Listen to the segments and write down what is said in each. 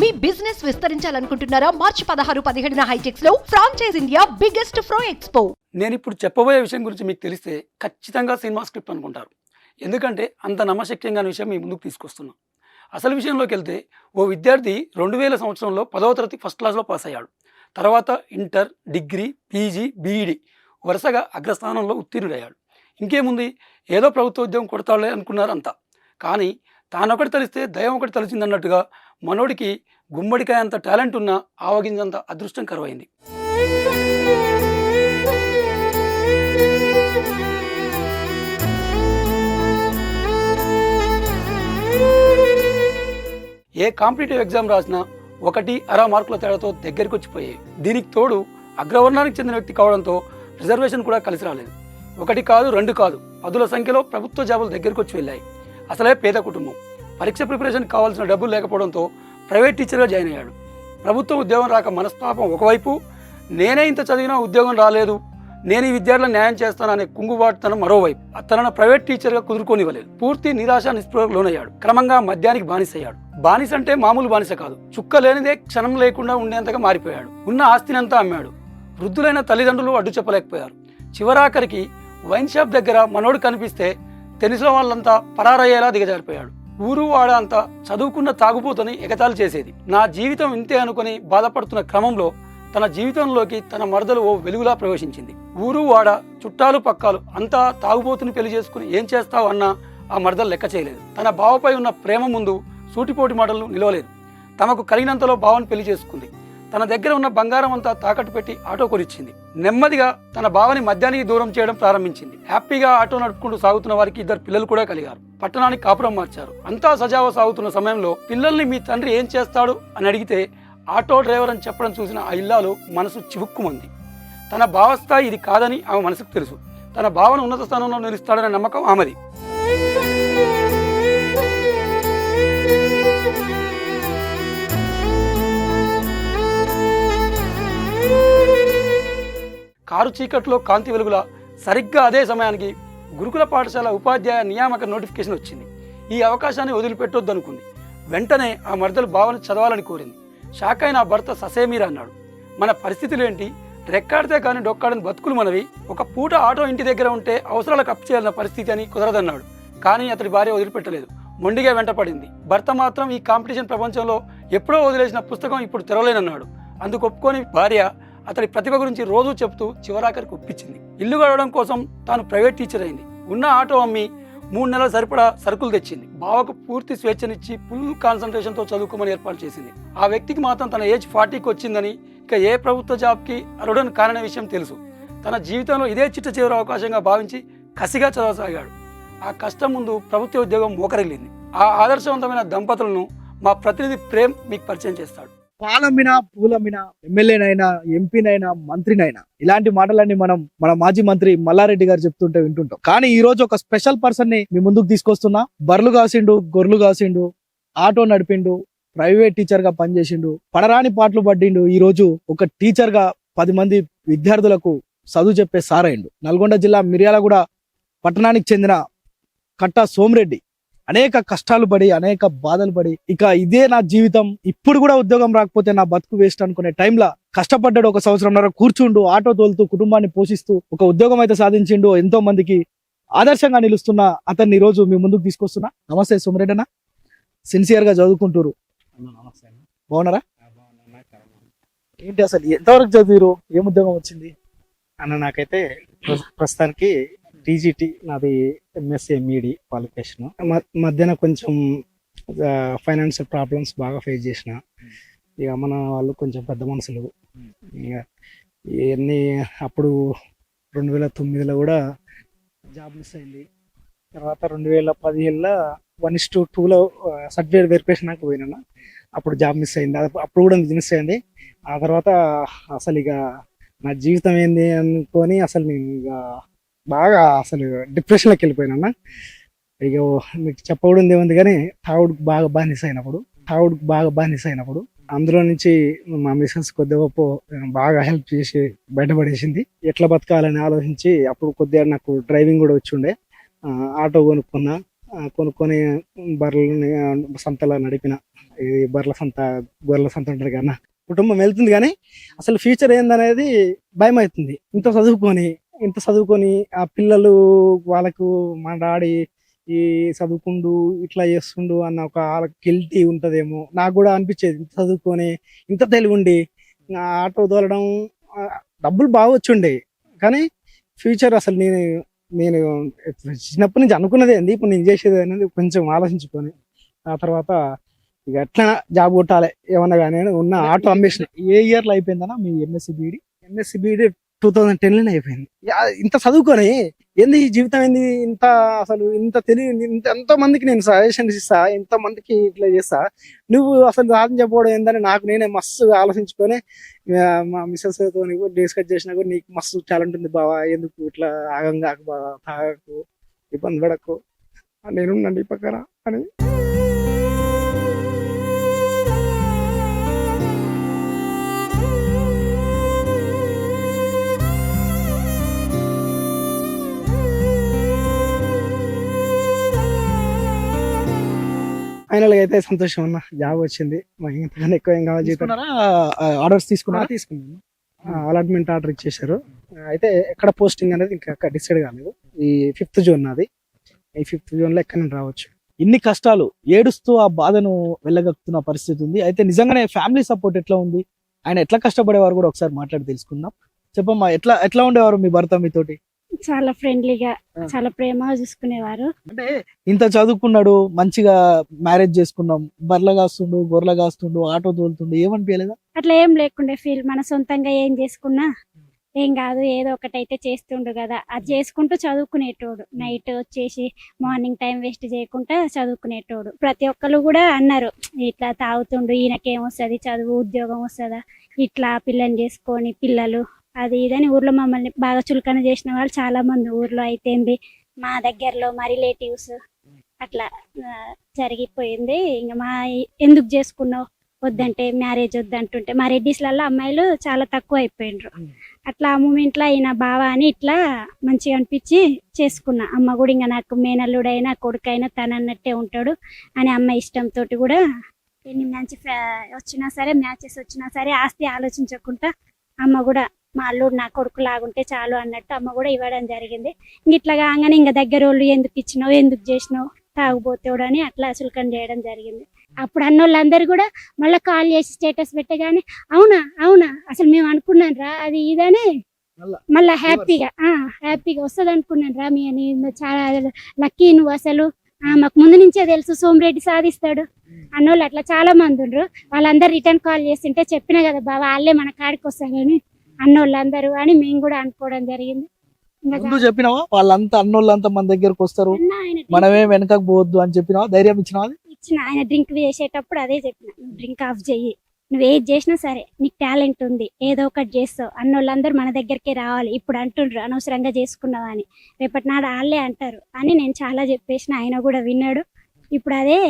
మీ business విస్తరించాలనుకుంటున్నారా? మార్చి పదహారు పదిహేడున హైటెక్స్లో ఫ్రాంచైజ్ ఇండియా బిగ్గెస్ట్ ఫ్రో ఎక్స్పో నేను ఇప్పుడు చెప్పబోయే విషయం గురించి మీకు తెలిస్తే ఖచ్చితంగా సినిమా స్క్రిప్ట్ అనుకుంటారు. ఎందుకంటే అంత నమ్మశక్యంగా విషయం మీ ముందుకు తీసుకొస్తున్నాం. అసలు విషయంలోకి వెళ్తే ఓ విద్యార్థి రెండు వేల సంవత్సరంలో పదవ తరగతి ఫస్ట్ క్లాస్లో పాస్ అయ్యాడు. తర్వాత ఇంటర్ డిగ్రీ పీజీ బీఈడి వరుసగా అగ్రస్థానంలో ఉత్తీర్ణుడయ్యాడు. ఇంకేముంది? ఏదో ప్రభుత్వ ఉద్యోగం కొడతాడులే అనుకున్నారు అంతా కానీ తానొకటి తలిస్తే దయం ఒకటి తలిచిందన్నట్టుగా మనోడికి గుమ్మడికాయ అంత టాలెంట్ ఉన్న ఆవగింజంత అదృష్టం కరువైంది. ఏ కాంపిటేటివ్ ఎగ్జామ్ రాసినా ఒకటి అర మార్కుల తేడాతో దగ్గరికి వచ్చిపోయాయి దీనికి తోడు అగ్రవర్ణానికి చెందిన వ్యక్తి కావడంతో రిజర్వేషన్ కూడా కలిసి రాలేదు. ఒకటి కాదు రెండు కాదు పదుల సంఖ్యలో ప్రభుత్వ జాబులు దగ్గరికి వచ్చి వెళ్ళాయి. అసలే పేద కుటుంబం. పరీక్ష ప్రిపరేషన్ కావాల్సిన డబ్బులు లేకపోవడంతో ప్రైవేట్ టీచర్గా జాయిన్ అయ్యాడు. ప్రభుత్వ ఉద్యోగం రాక మనస్తాపం ఒకవైపు నేనే ఇంత చదివినా ఉద్యోగం రాలేదు నేను ఈ విద్యార్థులను న్యాయం చేస్తాననే కుంగుబాటుతనం మరోవైపు. తనను ప్రైవేట్ టీచర్గా కుదురుకోనివ్వలేదు. పూర్తి నిరాశ నిస్పృహకు లోనయ్యాడు. క్రమంగా మద్యానికి బానిసయ్యాడు. బానిస అంటే మామూలు బానిస కాదు. చుక్క లేనిదే క్షణం లేకుండా ఉండేంతగా మారిపోయాడు. ఉన్న ఆస్తినంతా అమ్మాడు. వృద్ధులైన తల్లిదండ్రులు అడ్డు చెప్పలేకపోయారు. చివరాఖరికి వైన్ షాప్ దగ్గర మనోడు కనిపిస్తే తెలిసిన వాళ్ళంతా పరారయ్యేలా దిగజారిపోయాడు. ఊరు వాడ అంతా చదువుకున్న తాగుబోతని ఎగతాలు చేసేది. నా జీవితం ఇంతే అనుకుని బాధపడుతున్న క్రమంలో తన జీవితంలోకి తన మరదలు ఓ వెలుగులా ప్రవేశించింది. ఊరు వాడ చుట్టాలు పక్కాలు అంతా తాగుబోతుని పెళ్ళి చేసుకుని ఏం చేస్తావు అన్నా ఆ మరదలు లెక్క చేయలేదు. తన బావపై ఉన్న ప్రేమ ముందు సూటిపోటి మాటలు నిలవలేదు. తమకు కలిగినంతలో బావని పెళ్ళి చేసుకుంది. తన దగ్గర ఉన్న బంగారం అంతా తాకట్టు పెట్టి ఆటో కొనిచ్చింది. నెమ్మదిగా తన భావని మద్యానికి దూరం చేయడం ప్రారంభించింది. హ్యాపీగా ఆటో నడుపుకుంటూ సాగుతున్న వారికి ఇద్దరు పిల్లలు కూడా కలిగారు. పట్టణానికి కాపురం మార్చారు. అంతా సజావ సాగుతున్న సమయంలో పిల్లల్ని మీ తండ్రి ఏం చేస్తాడు అని అడిగితే ఆటో డ్రైవర్ అని చెప్పడం చూసిన ఆ ఇల్లాలు మనసు చివుక్కుమంది. తన భావస్థాయి ఇది కాదని ఆమె మనసుకు తెలుసు. తన భావన ఉన్నత స్థానంలో నిలుస్తాడనే నమ్మకం ఆమెది. కారు చీకట్లో కాంతి వెలుగుల సరిగ్గా అదే సమయానికి గురుకుల పాఠశాల ఉపాధ్యాయ నియామక నోటిఫికేషన్ వచ్చింది. ఈ అవకాశాన్ని వదిలిపెట్టొద్దు అనుకుంది వెంటనే ఆ మరదలు భావన చదవాలని కోరింది. షాక్ అయిన ఆ భర్త ససేమీరా అన్నాడు. మన పరిస్థితులు ఏంటి రెక్కాడితే కానీ డొక్కాడని బతుకులు మనవి. ఒక పూట ఆటో ఇంటి దగ్గర ఉంటే అవసరాలకు అప్ చేయాలన్న పరిస్థితి అని కుదరదన్నాడు. కానీ అతడి భార్య వదిలిపెట్టలేదు. మొండిగా వెంటపడింది. భర్త మాత్రం ఈ కాంపిటీషన్ ప్రపంచంలో ఎప్పుడో వదిలేసిన పుస్తకం ఇప్పుడు తెరవలేనన్నాడు. అందుకు ఒప్పుకొని భార్య అతడి ప్రతిభ గురించి రోజూ చెప్తూ చివరాఖరికి ఒప్పించింది. ఇల్లు గడవడం కోసం తాను ప్రైవేట్ టీచర్ అయింది. ఉన్న ఆటో అమ్మి మూడు నెలల సరిపడా సరుకులు తెచ్చింది. బావకు పూర్తి స్వేచ్ఛనిచ్చి ఫుల్ కాన్సన్ట్రేషన్తో చదువుకోమని ఏర్పాటు చేసింది. ఆ వ్యక్తికి మాత్రం తన ఏజ్ ఫార్టీకి వచ్చిందని ఇక ఏ ప్రభుత్వ జాబ్కి అరుడని కారణ విషయం తెలుసు. తన జీవితంలో ఇదే చిట్ట చివరి అవకాశంగా భావించి కసిగా చదవసాగాడు. ఆ కష్టం ముందు ప్రభుత్వ ఉద్యోగం మోకరిల్లింది. ఆ ఆదర్శవంతమైన దంపతులను మా ప్రతినిధి ప్రేమ్ మీకు పరిచయం చేస్తాడు. పాలమ్మినా పూలమ్మినా ఎమ్మెల్యేనైనా ఎంపీనైనా మంత్రినైనా ఇలాంటి మాటలన్నీ మనం మన మాజీ మంత్రి మల్లారెడ్డి గారు చెప్తుంటే వింటుంటాం. కానీ ఈ రోజు ఒక స్పెషల్ పర్సన్ని మీ ముందుకు తీసుకొస్తున్నా. బర్లు కాసిండు గొర్రెలు కాసిండు ఆటో నడిపిండు ప్రైవేట్ టీచర్గా పనిచేసిండు పడరాని పాటలు పడ్డిండు ఈ రోజు ఒక టీచర్గా పది మంది విద్యార్థులకు చదువు చెప్పే సారైండు. నల్గొండ జిల్లా మిర్యాలగూడ పట్టణానికి చెందిన కట్ట సోమిరెడ్డి. అనేక కష్టాలు పడి అనేక బాధలు పడి ఇక ఇదే నా జీవితం. ఇప్పుడు కూడా ఉద్యోగం రాకపోతే నా బతుకు వేస్ట్ అనుకునే టైంలో కష్టపడ్డాడు ఒక సంవత్సరంన్నర కూర్చుండు ఆటో తోలుతూ కుటుంబాన్ని పోషిస్తూ ఒక ఉద్యోగం అయితే సాధించిండు ఎంతో మందికి ఆదర్శంగా నిలుస్తున్న అతన్ని ఈ రోజు మీ ముందుకు తీసుకొస్తున్నా. నమస్తే సుమరెడ్డి అన్న సిన్సియర్గా చదువుకుంటారు బాగున్నారా ఏంటి అసలు ఎంతవరకు చదివారు ఏం ఉద్యోగం వచ్చింది? అన్న నాకైతే ప్రస్- ప్రస్తుతానికి టీజీటీ నాది ఎంఎస్సీ ఎంఈడి క్వాలిఫికేషన్ మధ్యన కొంచెం ఫైనాన్షియల్ ప్రాబ్లమ్స్ బాగా ఫేస్ చేసిన. ఇక మన వాళ్ళు కొంచెం పెద్ద మనుషులు. ఇక ఇవన్నీ అప్పుడు రెండు వేల తొమ్మిదిలో కూడా జాబ్ మిస్ అయింది. తర్వాత రెండు వేల పదిహేనులో వన్ ఇస్ టూ టూలో సర్టిఫికేట్ వెరిఫికేషన్ నాకు పోయినా. అప్పుడు జాబ్ మిస్ అయింది. అప్పుడు కూడా మిస్ అయింది. ఆ తర్వాత అసలు ఇక నా జీవితం ఏంది అనుకొని అసలు నేను ఇక బాగా అసలు డిప్రెషన్లోకి వెళ్ళిపోయినా ఇక మీకు చెప్పకూడదు ఏముంది కానీ తావుడుకు బాగా బానిస అయినప్పుడు తావుడుకు బాగా బానిస అయినప్పుడు అందులో నుంచి మా మిసెస్ కొద్ది గొప్ప బాగా హెల్ప్ చేసి బయటపడేసింది. ఎట్లా బతకాలని ఆలోచించి అప్పుడు కొద్దిగా నాకు డ్రైవింగ్ కూడా వచ్చి ఉండే ఆటో కొనుక్కున్నా కొనుక్కొని బర్రెలని సంతలా నడిపిన. ఇది బర్రెల సంత గొర్రెల సంత ఉంటుంది కన్నా కుటుంబం వెళ్తుంది కానీ అసలు ఫ్యూచర్ ఏందనేది భయం అవుతుంది ఇంత చదువుకొని ఇంత చదువుకొని ఆ పిల్లలు వాళ్ళకు మా డాడీ ఈ చదువుకుండు ఇట్లా చేస్తుండు అన్న ఒక గిల్టీ ఉంటదేమో. నాకు కూడా అనిపించేది ఇంత చదువుకొని ఇంత తెలివి ఉండి ఆటో తోలడం డబ్బులు బాగా వచ్చుండే. కానీ ఫ్యూచర్ అసలు నేను నేను చిన్నప్పటి నుంచి అనుకున్నదే ఏంది ఇప్పుడు నేను చేసేది అనేది కొంచెం ఆలోచించుకొని. ఆ తర్వాత ఇక ఎట్లా జాబ్ కొట్టాలి ఏమన్నా కానీ ఉన్న ఆటో అమ్మేసిన ఏ ఇయర్లో అయిపోయిందన్నా మీ MSc BEd MSc BEd two thousand టెన్లోనే అయిపోయింది. యా, ఇంత చదువుకొని ఏంది జీవితం ఏంది? ఇంత అసలు ఇంత తెలివి ఇంత ఎంతో మందికి నేను సజెషన్స్ ఇస్తా ఎంతో మందికి ఇట్లా చేస్తా. నువ్వు అసలు సాధించకపోవడం ఏందని నాకు నేనే మస్తు ఆలోచించుకొని మా మిస్సెస్తో డిస్కస్ చేసినా కూడా నీకు మస్తు టాలెంట్ ఉంది బావా ఎందుకు ఇట్లా ఆగం కాకు బావా తాగకు ఇబ్బంది పడకు నేనుండండి ఈ పక్కన అని ఫైనల్గా అయితే సంతోషం అన్న జాబ్ వచ్చింది ఇంతకన్నా ఎక్కువ ఏం కావాలి ఆర్డర్స్ ఆ, తీసుకున్నారా? తీసుకున్నాను. అలాట్మెంట్ ఆర్డర్ ఇచ్చేసారు అయితే ఎక్కడ పోస్టింగ్ అనేది ఇంకా డిసైడ్ కాలేదు. ఈ ఫిఫ్త్ జూన్ నాది. ఈ ఫిఫ్త్ జూన్లో ఎక్కడ రావచ్చు? ఇన్ని కష్టాలు ఏడుస్తూ ఆ బాధను వెళ్ళగక్కుతున్న పరిస్థితి ఉంది. అయితే నిజంగానే ఫ్యామిలీ సపోర్ట్ ఎట్లా ఉంది? ఆయన ఎట్లా కష్టపడేవారు కూడా ఒకసారి మాట్లాడి తెలుసుకుందాం. చెప్పమ్మా ఎట్లా ఎట్లా ఉండేవారు మీ భర్త మీతోటి? చాలా ఫ్రెండ్లీగా. చాలా ప్రేమగా చూసుకునేవారు. అంటే ఇంత చదువుకున్నాడు మంచిగా మ్యారేజ్ చేసుకున్నాం బర్ల కాస్తుండు గొర్రెల కాస్తుండు ఆటో తోలుతుండు ఏమనిపించలేదా అట్లా ఏం లేకుండే ఫీల్ మన సొంతంగా ఏం చేసుకున్నా ఏం కాదు ఏదో ఒకటైతే చేస్తుండు కదా. అది చేసుకుంటూ చదువుకునేటోడు. నైట్ వచ్చేసి మార్నింగ్ టైం వేస్ట్ చేయకుండా చదువుకునేటోడు. ప్రతి ఒక్కరు కూడా అన్నారు ఇట్లా తాగుతుండు ఈయనకేం వస్తుంది చదువు ఉద్యోగం వస్తుందా ఇట్లా పిల్లని చేసుకొని పిల్లలు అది ఇదని ఊర్లో మమ్మల్ని బాగా చులకన చేసిన వాళ్ళు చాలా మంది ఊర్లో అయితేంది మా దగ్గరలో మా రిలేటివ్స్ అట్లా జరిగిపోయింది. ఇంకా మా ఎందుకు చేసుకున్నావు? వద్దంటే మ్యారేజ్ వద్దంటుంటే మా రెడ్డిస్లలో అమ్మాయిలు చాలా తక్కువ అయిపోయినరు అట్లా ఆ మూమెంట్లో అయిన బావ అని ఇట్లా మంచిగా అనిపించి చేసుకున్నా. అమ్మ కూడా ఇంకా నాకు మేనల్లుడైనా కొడుకైనా తన అన్నట్టే ఉంటాడు అని అమ్మ ఇష్టంతో కూడా ఎన్ని మంచి ఫ్యా- వచ్చినా సరే మ్యాచెస్ వచ్చినా సరే ఆస్తి ఆలోచించకుండా అమ్మ కూడా మా అల్లుడు నా కొడుకు లాగుంటే చాలు అన్నట్టు అమ్మ కూడా ఇవ్వడం జరిగింది. ఇంక ఇట్లా కాగానే ఇంకా దగ్గర వాళ్ళు ఎందుకు ఇచ్చినావు ఎందుకు చేసినావు తాగుబోతేవాడు అని అట్లా చులకన చేయడం జరిగింది. అప్పుడు అన్న వాళ్ళందరూ కూడా మళ్ళీ కాల్ చేసి స్టేటస్ పెట్టగానే అవునా అవునా అసలు మేము అనుకున్నాం రా అది ఇదని? మళ్ళా? హ్యాపీగా ఆ హ్యాపీగా వస్తుంది అనుకున్నాను రా మీ అని చాలా లక్కీ నువ్వు అసలు. మాకు ముందు నుంచే తెలుసు సోమిరెడ్డి సాధిస్తాడు. అన్నోళ్ళు అట్లా చాలా మంది ఉండ్రు. వాళ్ళందరూ రిటర్న్ కాల్ చేస్తుంటే చెప్పిన కదా బాబా వాళ్ళే మన కాడికి వస్తారని. అన్నోళ్ళందరూ అని మేము కూడా అనుకోవడం జరిగింది. ముందు చెప్పినావా? వాళ్ళంతా అన్నోళ్ళంతా మన దగ్గరకు వస్తారు. మనమే వెనకకు పోవద్దు అని చెప్పినావా? ధైర్యం ఇచ్చినావా ఇచ్చిన. ఆయన డ్రింక్ చేసేటప్పుడు అదే చెప్పిన. డ్రింక్ ఆఫ్ చెయ్యి. నువ్వు ఏది చేసినా సరే నీకు టాలెంట్ ఉంది. ఏదో ఒకటి చేస్తావు. అన్నోళ్ళందరూ మన దగ్గరికి రావాలి. ఇప్పుడు అంటుండ్రు అనవసరంగా చేసుకున్నావా అని. రేపటి నాడు వాళ్ళే అంటారు అని నేను చాలా చెప్పేసిన. ఆయన కూడా విన్నాడు. ఇప్పుడు అదే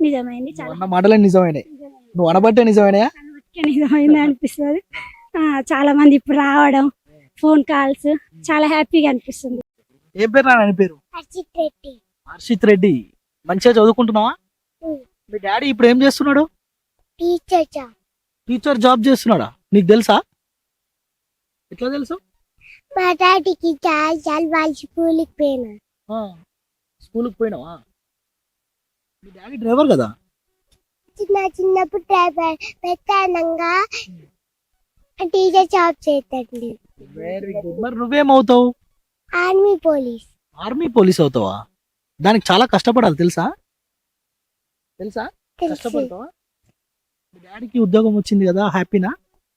నిజమైంది. చాలా మాటలే నిజమైనాయి. నువ్వు అనబట్టే కనబట్టే నిజమైంది అనిపిస్తుంది. చాలా మంది ఇప్పుడు రావడం ఫోన్ కాల్స్ చాలా హ్యాపీగా అనిపిస్తుంది. ఏ పేరు నా పేరు? అర్చిత్ రెడ్డి. హర్షిత్ రెడ్డి. మంచిగా చదువుకుంటున్నావా. మీ డాడీ ఇప్పుడు ఏం చేస్తున్నాడు? టీచర్ జాబ్ టీచర్ జాబ్ చేస్తున్నాడా? నీకు తెలుసా? ఎట్లా తెలుసు? మా డాడీకి చాలా చాలా వాళ్ళు స్కూల్కి పోయినా. స్కూల్కి పోయినావా? మీ డాడీ డ్రైవర్ కదా? చిన్న చిన్నప్పుడు డ్రైవర్ పెద్దనంగా టీచర్ జాబ్ వెరీ గుడ్ మరి నువ్వేమవుతావు? Army police. ఆర్మీ పోలీస్ అవుతావా? దానికి చాలా కష్టపడాలి తెలుసా? తెలుసా? తెలుసు. కష్టపడతావా? మీ డాడీకి ఉద్యోగం వచ్చింది కదా హ్యాపీనా?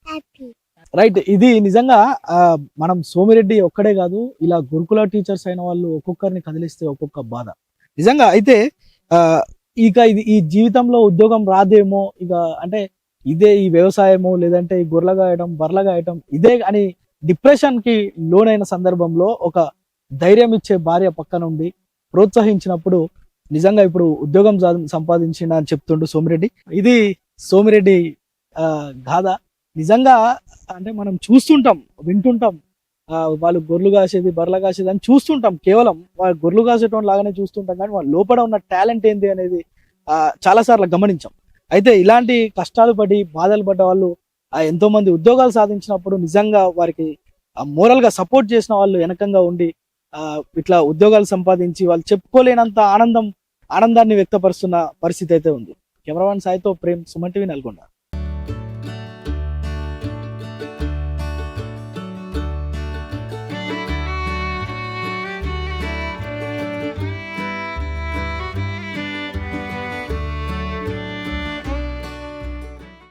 హ్యాపీ. రైట్ ఇది నిజంగా ఆ, మనం సోమిరెడ్డి ఒక్కడే కాదు ఇలా గురుకుల టీచర్స్ అయిన వాళ్ళు ఒక్కొక్కరిని కదిలిస్తే ఒక్కొక్క బాధ. నిజంగా అయితే ఆ, ఇక ఇది ఈ జీవితంలో ఉద్యోగం రాదేమో ఇక అంటే ఇదే ఈ వ్యవసాయము లేదంటే ఈ గొర్రెల గాయడం బర్రెలు గాయటం ఇదే అని డిప్రెషన్కి లోనైన సందర్భంలో ఒక ధైర్యం ఇచ్చే భార్య పక్కన ఉండి ప్రోత్సహించినప్పుడు నిజంగా ఇప్పుడు ఉద్యోగం సంపాదించిన సంపాదించిండ అని చెప్తుండు సోమిరెడ్డి. ఇది సోమిరెడ్డి ఆ, గాథ. నిజంగా అంటే మనం చూస్తుంటాం వింటుంటాం. ఆ, వాళ్ళు గొర్రెలు కాసేది బర్రెలు కాసేది అని చూస్తుంటాం కేవలం. వాళ్ళు గొర్రెలు కాసేటోని లాగానే చూస్తుంటాం కానీ వాళ్ళ లోపల ఉన్న టాలెంట్ ఏంటి అనేది చాలాసార్లు చాలా సార్లు గమనించాం. అయితే ఇలాంటి కష్టాలు పడి బాధలు పడ్డ వాళ్ళు ఎంతో మంది ఉద్యోగాలు సాధించినప్పుడు నిజంగా వారికి మోరల్గా సపోర్ట్ చేసిన వాళ్ళు వెనకంగా ఉండి ఆ, ఇట్లా ఉద్యోగాలు సంపాదించి వాళ్ళు చెప్పుకోలేనంత ఆనందం ఆనందాన్ని వ్యక్తపరుస్తున్న పరిస్థితి అయితే ఉంది. కెమెరామెన్ సాయితో ప్రేమ్ సుమన్ టీవీ నల్గొండ.